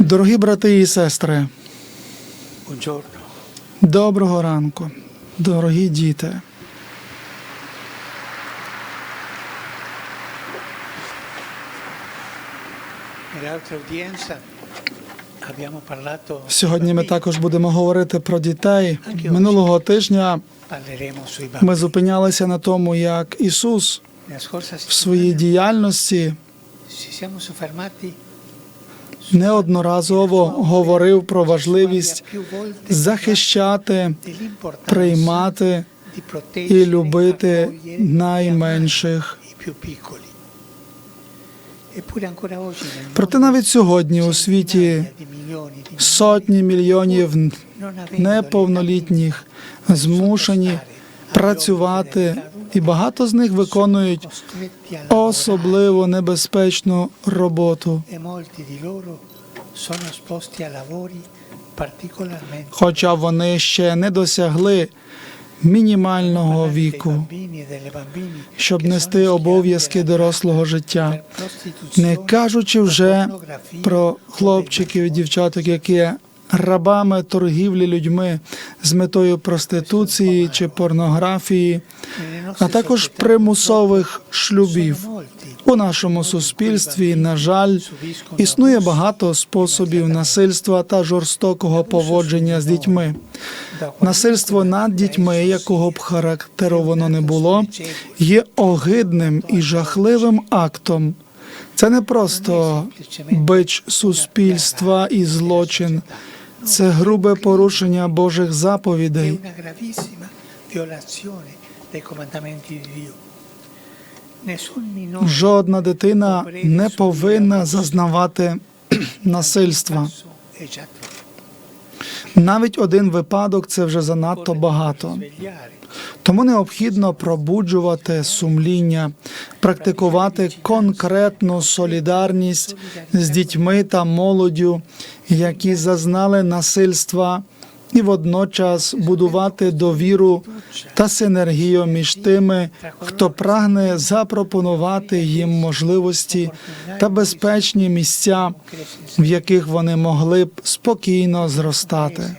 Дорогі брати і сестри, доброго ранку, дорогі діти. Сьогодні ми також будемо говорити про дітей. Минулого тижня ми зупинялися на тому, як Ісус в своїй діяльності неодноразово говорив про важливість захищати, приймати і любити найменших. Проте навіть сьогодні у світі сотні мільйонів неповнолітніх змушені працювати, і багато з них виконують особливо небезпечну роботу. e Хоча вони ще не досягли мінімального віку, e щоб нести обов'язки дорослого життя, не кажучи вже про хлопчиків і дівчаток, які рабами торгівлі людьми з метою проституції чи порнографії, nostre а також примусових шлюбів. У нашому суспільстві, на жаль, існує багато способів насильства та жорстокого поводження з дітьми. Насильство над дітьми, якого б характеру воно не було, є огидним і жахливим актом. Це не просто бич суспільства і злочин, це грубе порушення Божих заповідей. Жодна дитина не повинна зазнавати насильства. troppo. Навіть один випадок це вже занадто багато. Тому необхідно пробуджувати сумління, практикувати конкретну солідарність з дітьми та молоддю, які зазнали насильства, і водночас будувати довіру та синергію між тими, хто прагне запропонувати їм можливості та безпечні місця, в яких вони могли б спокійно зростати.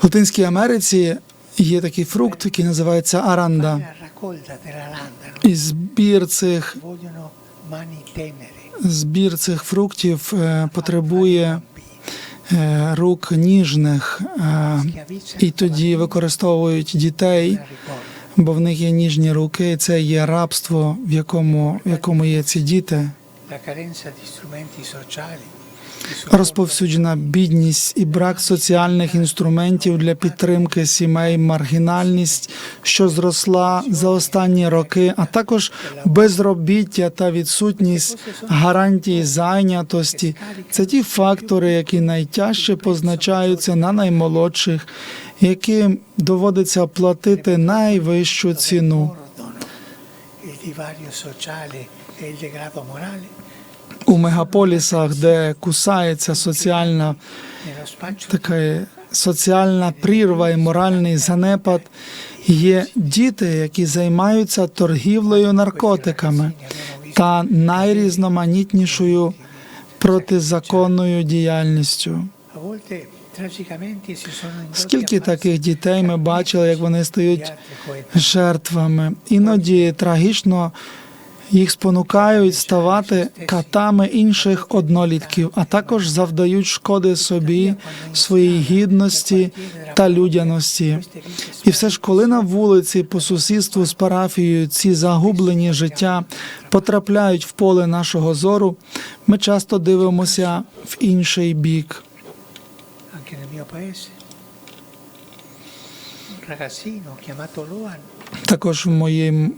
В Латинській Америці є такий фрукт, який називається аранда. І збір цих, збір цих фруктів е, потребує е, рук ніжних, е, і тоді використовують дітей, бо в них є ніжні руки. і Це є рабство, в якому, в якому є ці діти. Розповсюджена бідність і брак соціальних інструментів для підтримки сімей, маргінальність, що зросла за останні роки, а також безробіття та відсутність гарантії зайнятості. Це ті фактори, які найтяжче позначаються на наймолодших, яким доводиться платити найвищу ціну. il divario sociale e il У мегаполісах, де кусається соціальна така соціальна прірва і моральний занепад. Є діти, які займаються торгівлею наркотиками та найрізноманітнішою протизаконною діяльністю. Скільки таких дітей ми бачили, як вони стають жертвами. Іноді трагічно їх спонукають ставати катами інших однолітків, а також завдають шкоди собі, своїй гідності та людяності. І все ж, коли на вулиці по сусідству з парафією ці загублені життя потрапляють в поле нашого зору, ми часто дивимося в інший бік. Також в моїм,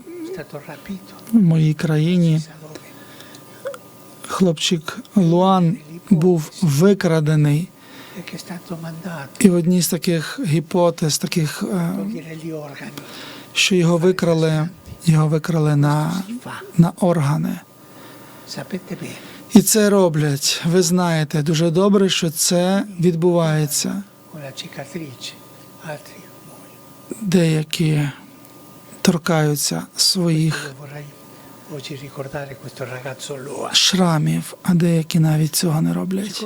в моїй країні хлопчик Луан був викрадений. І в одній з таких гіпотез, таких, е, що його викрали, його викрали на, на органи. І це роблять. Ви знаєте дуже добре, що це відбувається. деякі торкаються своїх шрамів, а деякі навіть цього не роблять.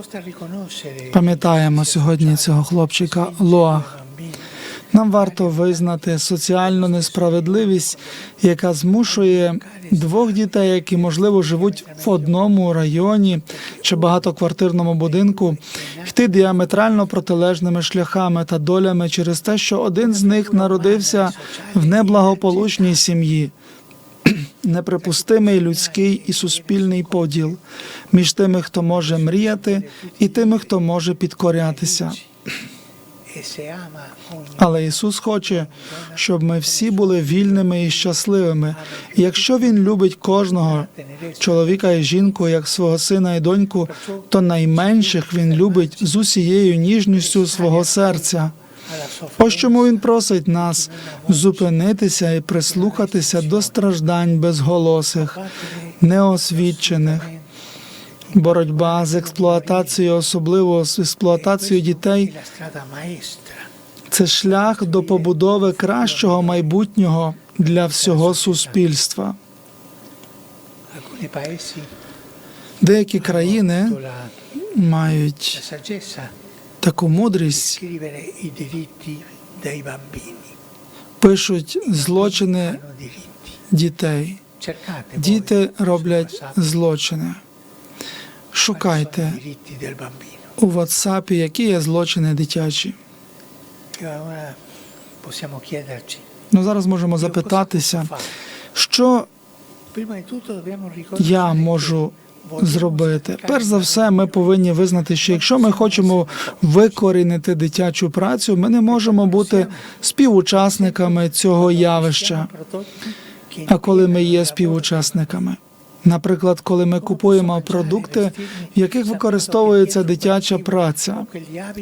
Пам'ятаємо сьогодні цього хлопчика Лоах. Нам варто визнати соціальну несправедливість, яка змушує двох дітей, які можливо живуть в одному районі чи багатоквартирному будинку, йти діаметрально протилежними шляхами та долями через те, що один з них народився в неблагополучній сім'ї. Неприпустимий людський і суспільний поділ між тими, хто може мріяти, і тими, хто може підкорятися. Але Ісус хоче, щоб ми всі були вільними і щасливими. І якщо Він любить кожного чоловіка і жінку, як свого сина і доньку, то найменших Він любить з усією ніжністю свого серця. Ось чому він просить нас зупинитися і прислухатися до страждань безголосих, неосвідчених. Боротьба з експлуатацією, особливо з експлуатацією дітей, це шлях до побудови кращого майбутнього для всього суспільства. Деякі країни мають таку мудрість, пишуть злочини дітей. Діти роблять злочини. Шукайте у WhatsApp, які є злочини дитячі. Ну зараз можемо запитатися, що я можу зробити. Перш за все, ми повинні визнати, що якщо ми хочемо викорінити дитячу працю, ми не можемо бути співучасниками цього явища. А коли ми є співучасниками, наприклад, коли ми купуємо продукти, в яких використовується дитяча праця,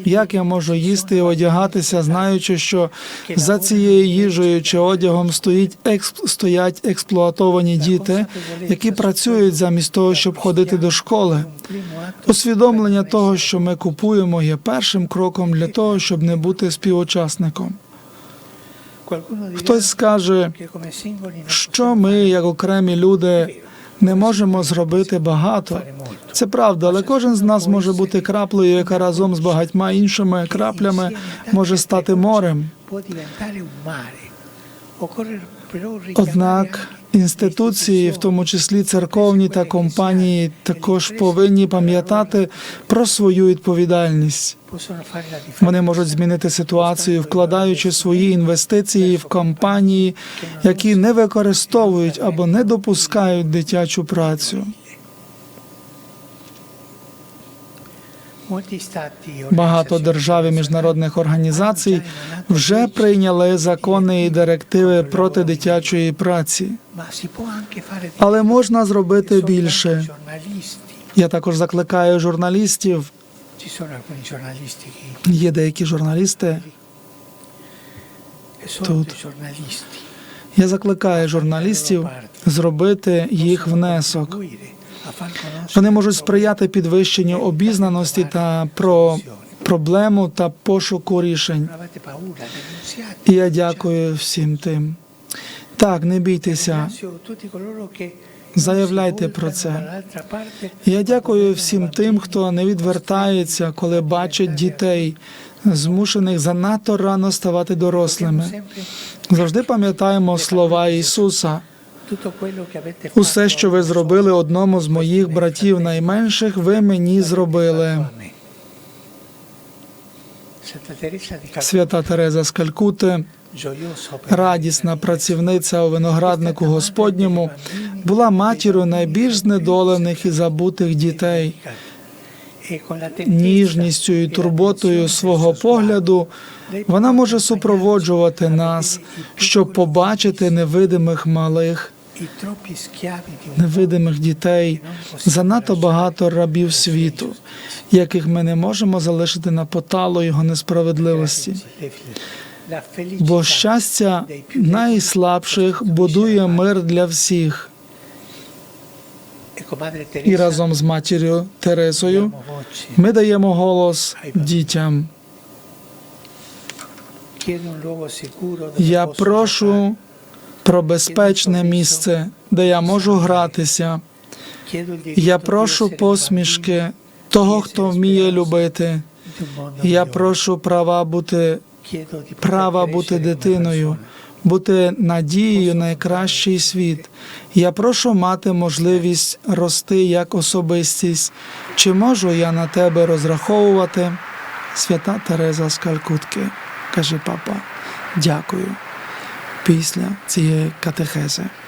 як я можу їсти і одягатися, знаючи, що за цією їжею чи одягом стоїть експ... стоять експлуатовані діти, які працюють замість того, щоб ходити до школи. Усвідомлення того, що ми купуємо, є першим кроком для того, щоб не бути співучасником. Хтось скаже, що ми, як окремі люди, не можемо зробити багато. Це правда, але кожен з нас може бути краплею, яка разом з багатьма іншими краплями може стати морем. Однак інституції, в тому числі церковні та компанії, також повинні пам'ятати про свою відповідальність. Вони можуть змінити ситуацію, вкладаючи свої інвестиції в компанії, які не використовують або не допускають дитячу працю. Багато держав і міжнародних організацій вже прийняли закони і директиви проти дитячої праці, але можна зробити більше. Я також закликаю журналістів. Є деякі журналісти. Тут. Я закликаю журналістів зробити їх внесок. Вони можуть сприяти підвищенню обізнаності та про проблему та пошуку рішень. І я дякую всім тим. Так, не бійтеся. Заявляйте про це. Я дякую всім тим, хто не відвертається, коли бачить дітей, змушених занадто рано ставати дорослими. Завжди пам'ятаємо слова Ісуса. Усе, що ви зробили одному з моїх братів найменших, ви мені зробили. Свята Тереза з Калькути, радісна працівниця у винограднику Господньому, була матір'ю найбільш знедолених і забутих дітей. e Ніжністю і турботою свого погляду вона може супроводжувати нас, щоб побачити невидимих малих, невидимих дітей, занадто багато рабів світу, яких ми не можемо залишити на поталу його несправедливості. Бо щастя найслабших будує мир для всіх. І разом з матір'ю Тересою ми даємо голос дітям. Я прошу про безпечне місце, де я можу гратися. Я прошу посмішки того, хто вміє любити. Я прошу права бути, права бути дитиною, бути надією на найкращий світ. Я прошу мати можливість рости як особистість. Чи можу я на тебе розраховувати? Свята Тереза з Калькутки, каже папа. Дякую. Після цієї катехези.